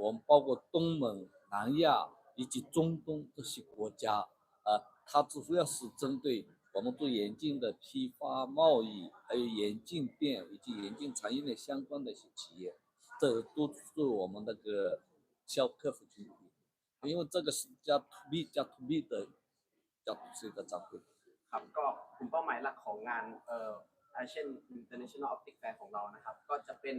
我们包括东盟、南亚以及中东这些国家，呃，它主要是针对我们做眼镜的批发贸易，还有眼镜店以及眼镜产业链相关的一些企业，这都是我们那个销客户群体，因为这个是加 to B 加 to B 的加这个展会。 ครับก็กลุ่มเป้าหมายหลักของงานเอ่อ Asian International Optic Fair ของเรานะครับ ก็จะเป็น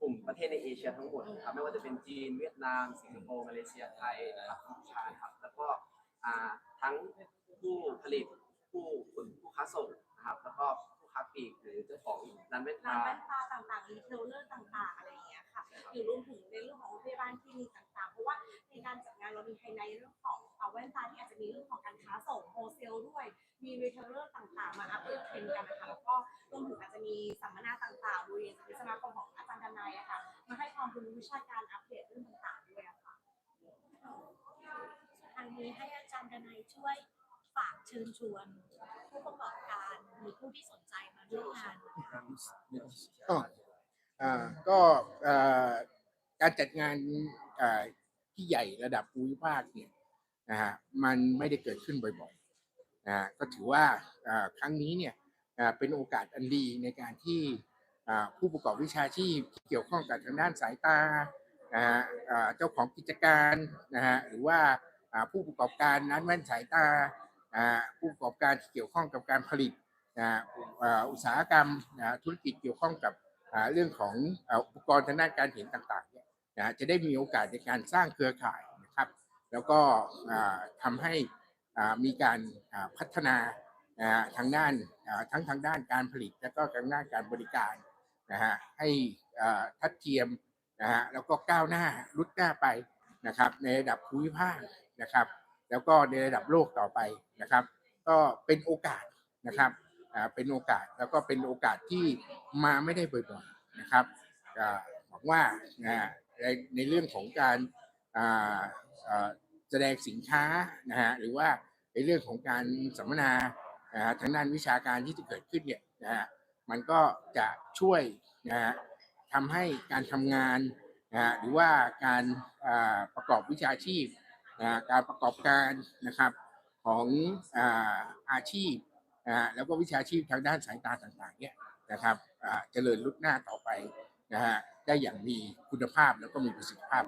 กลุ่มประเทศในเอเชียทั้งหมดนะครับไม่ว่าจะเป็นจีนเวียดนาม สิงคโปร์มาเลเซียไทยนะครับกัมพูชานะครับแล้วก็อ่าทั้งผู้ผลิตผู้ขนผู้ค้าส่งนะครับแล้วก็ผู้ค้าปลีกหรือเจ้าของร้านแว่นร้าตานแว่นตาต่างๆรีเทลเลอร์ต่างๆอะไรอย่างเงี้ยค่ะหรือรวมถึงในเรื่องของโรงพยาบาลคลินิกต่างๆ เพราะว่าในการจัดงานเรามีไฮไลท์เรื่องของเอาแว่นตาที่อาจจะมีเรื่องของการค้าส่งโฮเซลด้วยมีรีเทลเลอร์ต่างๆ มาอัปเดตเทรนด์กันนะคะแล้วก็รวมถึงอาจจะมีสัมมนาต่างๆโดยจะมีสมาคมของอา วิชาการอัปเดตเรื่องต่างๆด้วยอะค่ะทางนี้ให้อาจารย์ดนัยช่วยฝากเชิญชวน ผู้ประกอบการหรือผู้ที่สนใจมาร่วมงานนะคะอ๋ออ่าก็อ่าการจัดงานอ่าที่ใหญ่ระดับภูมิภาคเนี่ยนะฮะมันไม่ได้เกิดขึ้นบ่อยๆนะฮะก็ถือว่าอ่าครั้งนี้เนี่ยอ่าเป็นโอกาสอันดีในการที่ ผู้ประกอบวิชาชีพที่เกี่ยวข้องกับทางด้านสายตาเจ้าของกิจการนะฮะหรือว่าผู้ประกอบการนั้นแว่นสายตาผู้ประกอบการที่เกี่ยวข้องกับการผลิตอุตสาหกรรมธุรกิจเกี่ยวข้องกับเรื่องของอุปกรณ์ทางด้านการเห็นต่างๆเนี่ยนะจะได้มีโอกาสในการสร้างเครือข่ายนะครับ แล้วก็อ่าทำให้มีการพัฒนาทางด้านทั้งทางด้านการผลิต และก็ทางด้านการบริการ นะฮะให้ทัดเทียมนะฮะแล้วก็ก้าวหน้าลุดหน้าไปนะครับในระดับภูมิภาคนะครับ แล้วก็ในระดับโลกต่อไปนะครับ ก็เป็นโอกาสนะครับเป็นโอกาสแล้วก็เป็นโอกาสที่มาไม่ได้บ่อยๆนะครับหวังว่านะในเรื่องของการแสดงสินค้านะฮะหรือว่าในเรื่องของการสัมมนาทางด้านวิชาการที่จะเกิดขึ้นเนี่ยนะฮะ มันก็จะช่วยนะฮะทำให้การทำงานนะฮะหรือว่าการประกอบวิชาชีพนะการประกอบการนะครับของอาชีพนะฮะแล้วก็วิชาชีพทางด้านสายตาต่างๆเนี่ยนะครับเจริญลุดหน้าต่อไปนะฮะได้อย่างมีคุณภาพแล้วก็มีประสิทธิภาพ